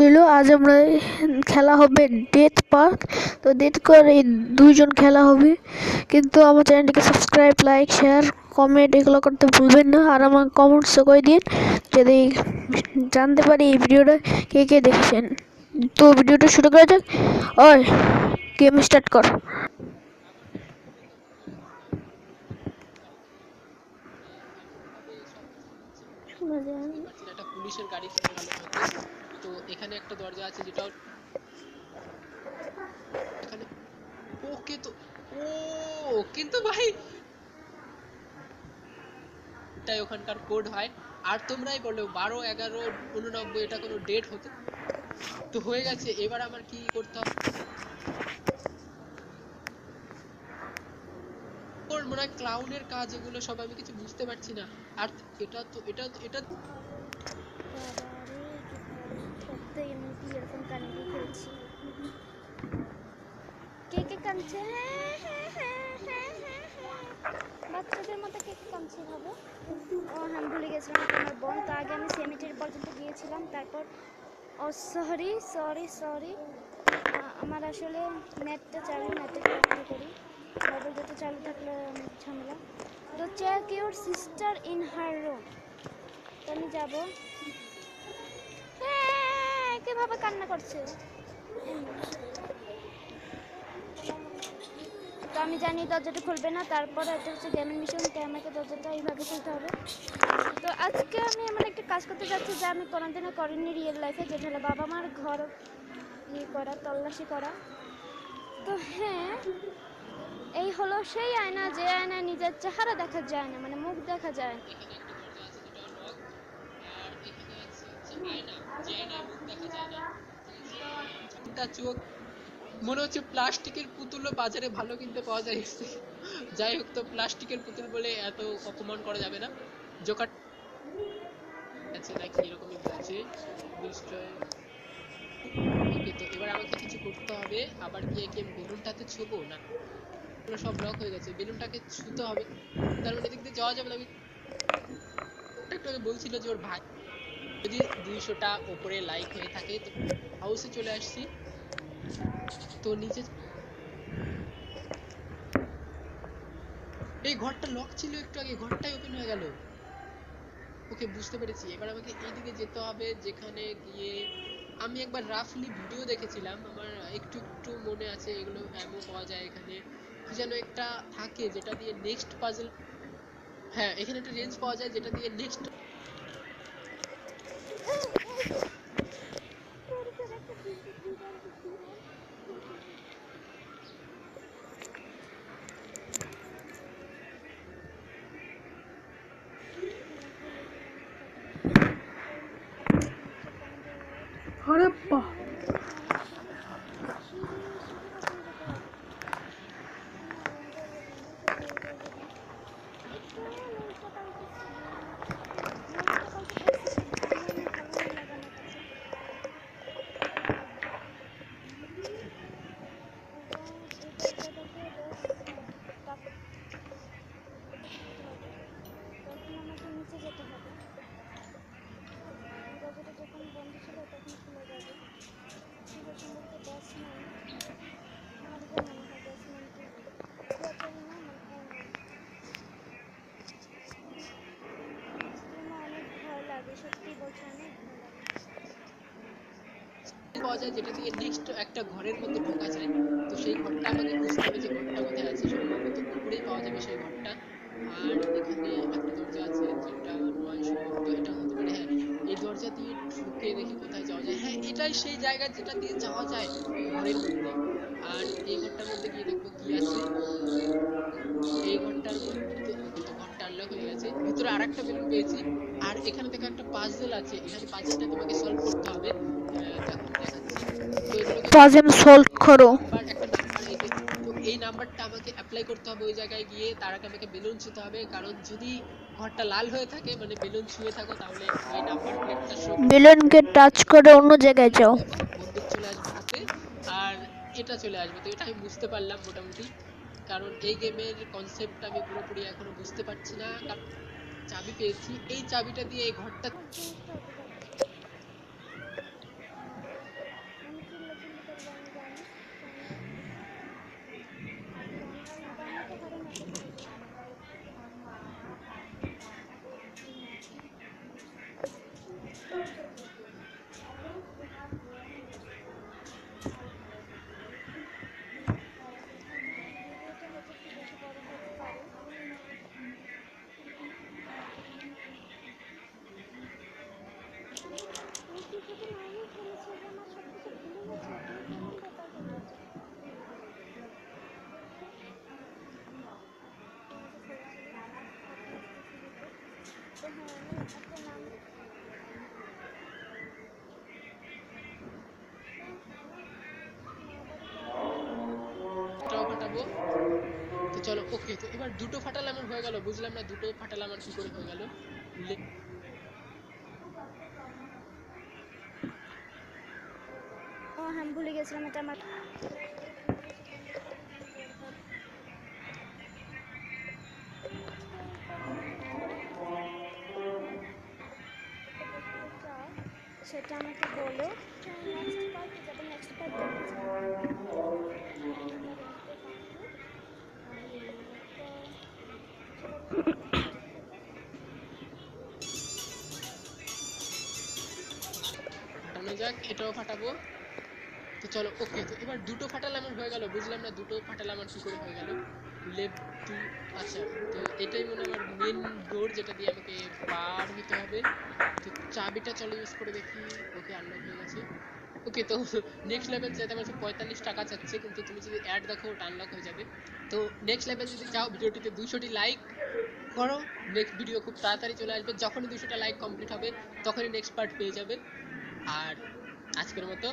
দিল, আজ আমরা খেলা হবে ডেথ পার্ক তো ডেথ করে এই দুইজন খেলা হবে। কিন্তু আমার চ্যানেলটিকে সাবস্ক্রাইব লাইক শেয়ার কমেন্ট এগুলো করতে ভুলবেন না। আর আমার কমেন্টসে করে দিন, যদি জানতে পারি এই ভিডিওটা কে কে দেখছেন। তো ভিডিওটা শুরু করা যাক। ওই গেম স্টার্ট কর শোনা যায় না। পাচ্ছি না, একটা পুলিশের গাড়ি তো এখানে একটা দরজা আছে যেটা এখানে ওকে তো, ও, কিন্তু ভাই এটাই ওখানকার কোড হয়। আর তোমরাই বলো, বারো, এগারো, উননব্বই, এটা কোনো ডেট হতে তো হয়ে গেছে। এবার আমার কি করতে হবে? ওর মনে হয় ক্লাউনের কাজ এগুলো সব আমি কিছু বুঝতে পারছি না। আর এটা তো এটা এটা কি কে কাঁদছে? হ্যাঁ, হ্যাঁ, হ্যাঁ। বাচ্চাদের মতো কে কে কাঁদছে ভাবো? ও হ্যাঁ ভুলে গেছিলাম আমার বোন তো আগে আমি সেমিটারি পর্যন্ত গিয়েছিলাম তারপর ও সরি সরি সরি আমার আসলে নেটটা চালু নেটে করি। মোবাইল যত চালু থাকলে ঝামেলা। তো check your sister in her room তো আমি যাব। হ্যাঁ, কীভাবে কান্না করছে? তো আমি জানি দরজাটা খুলবে না তারপর এটা হচ্ছে গেমিং মিশন তাই আমাকে দরজাটা এইভাবে খুলতে হবে। তো আজকে আমি এমন একটা কাজ করতে যাচ্ছি যা আমি কোনোদিনও করিনি রিয়েল লাইফে যেটা হলো বাবা মার ঘর ইয়ে করা তল্লাশি করা। তো হ্যাঁ এই হলো সেই আয়না, যে আয়না নিজের চেহারা দেখা যায় না মানে মুখ দেখা যায় না। মনে হচ্ছে প্লাস্টিকের পুতুলও বাজারে ভালো কিনতে পাওয়া যায়। যাই হোক, তো প্লাস্টিকের পুতুল বলে এত অপমান করা যাবে না। জোকার আছে, নাকি এরকমই বলছে নিশ্চয় তো এবার আমাকে কিছু করতে হবে। আবার গিয়ে কি বেলুনটাতে ছুবো, না? এগুলো সব ব্লক হয়ে গেছে, বেলুনটাকে ছুতে হবে। তার মানে এদিক দিয়ে যাওয়া যাবে না। আমি একটু আগে বলছিল যে ওর ভাই যদি দুইশোটা ওপরে লাইক হয়ে থাকে, তো হাউসে চলে আসছি। তো নিচে এই ঘরটা লক ছিল একটু আগে, ঘরটাই ওপেন হয়ে গেল। ওকে বুঝতে পেরেছি। এবার আমাকে এইদিকে যেতে হবে, যেখানে গিয়ে আমি একবার রাফলি ভিডিও দেখেছিলাম। আমার একটু একটু মনে আছে, এগুলো অ্যামো পাওয়া যায় এখানে। যেন একটা থাকে, যেটা দিয়ে নেক্সট পাজেল হ্যাঁ এখানে একটা রেঞ্জ পাওয়া যায়, যেটা দিয়ে নেক্সট আরে বাহ তখন আমাকে নিচে যেতে হবে দরজাটা যখন বন্ধ ছিল তখন খুলে যাবে ঠিক আছে সম্ভবত দশ মিনিট আমার যে মনে হয় দশ মিনিট পুরোটাই না মনে হয় না আমার অনেক ভয় লাগে সত্যি বলছি অনেক ভয় লাগে পাওয়া যায় যেটা দিয়ে নেক্সট একটা ঘরের মধ্যে ঢোকা যায়। তো সেই ঘরটা আমাকে বুঝতে হবে যে ঘরটা কোথায় আছে, সম্ভবত উপরেই পাওয়া যাবে সেই ঘরটা। আর এখানে একটা দরজা আছে যেটা নয় সম্ভবত এটা হতে পারে। হ্যাঁ এই দরজা দিয়ে ঢুকে দেখি কোথায় যাওয়া যায়। হ্যাঁ এটাই সেই জায়গা যেটা দিয়ে যাওয়া যায় ঘরের মধ্যে। আর এই ঘরটার মধ্যে গিয়ে দেখব কি আছে। এই ঘরটার মধ্যে তো ঘরটা আনলক হয়ে গেছে। ভিতরে আর একটা বেলুন পেয়েছি। আর এখানে থেকে একটা পাজল আছে। এখানে পাজলটা তোমাকে সলভ করতে হবে। পাজেল সলভ করো। এই নাম্বারটা আমাকে অ্যাপ্লাই করতে হবে ওই জায়গায় গিয়ে। তার আগে আমাকে বেলুন ছুতে হবে কারণ যদি ঘরটা লাল হয়ে থাকে মানে বেলুন ছুঁয়ে থাকো তাহলে এই নাম্বার প্লেটটা শো বেলুনকে টাচ করে অন্য জায়গায় যাও। বন্দুক চলে আসবে হাতে আর এটা চলে আসবে। তো এটা আমি বুঝতে পারলাম মোটামুটি কারণ এই গেমের কনসেপ্ট আমি পুরোপুরি এখনও বুঝতে পারছি না। কারণ চাবি পেয়েছি। এই চাবিটা দিয়ে এই ঘরটা ফাটাবো। তো চলো ওকে তো এবার দুটো ফাটালে আমার হয়ে গেল, বুঝলাম না দুটো ফাটালে আমার কি করে হয়ে গেল। ও হ্যাঁ ভুলে গেছিলাম, এটা আমার সেটা আমাকে বলো। যাক, এটাও ফাটাবো। তো চলো ওকে তো এবার দুটো ফাটালে আমার হয়ে গেল, বুঝলাম না, দুটো ফাটালে আমার কি করে হয়ে গেল। লেফট টু আচ্ছা তো এটাই মনে আমার মেন ডোর যেটা দিয়ে আমাকে পার হতে হবে। তো চাবিটা চলো ইউজ করে দেখি, ওকে আনলক হয়ে গেছে। ওকে তো নেক্সট লেভেল যেতে আমার পঁয়তাল্লিশ টাকা চাচ্ছে, কিন্তু তুমি যদি অ্যাড দেখো, ওটা আনলক হয়ে যাবে। তো নেক্সট লেভেল যদি চাও, ভিডিওটিতে দুশোটি লাইক করো। নেক্সট ভিডিও খুব তাড়াতাড়ি চলে আসবে। যখনই দুশোটা লাইক কমপ্লিট হবে, তখনই নেক্সট পার্ট পেয়ে যাবে। আর আজকের মতো